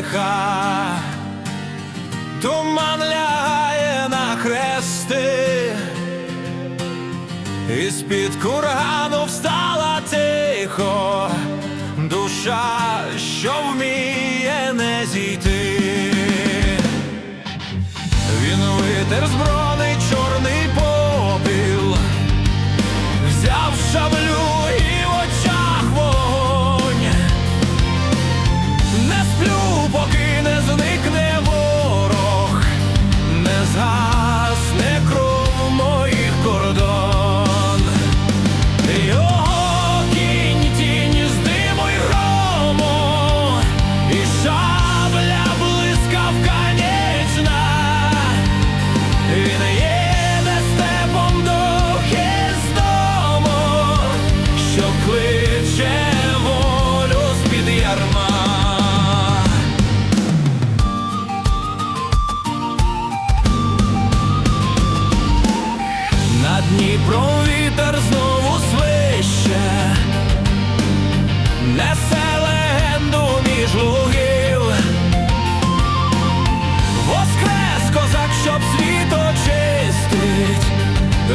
лиха, туман лягає на хрести, і з під курану встала тихо, душа, що вміє не зійти, він витер зброни чорний по.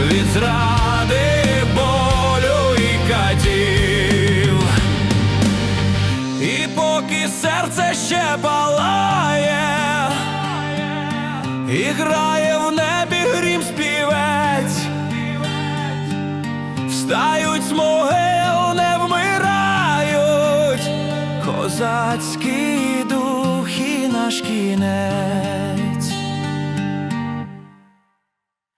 Від зради, болю і катів. І поки серце ще палає, і грає в небі грім співець, встають з не вмирають, козацькі духи наш кінець.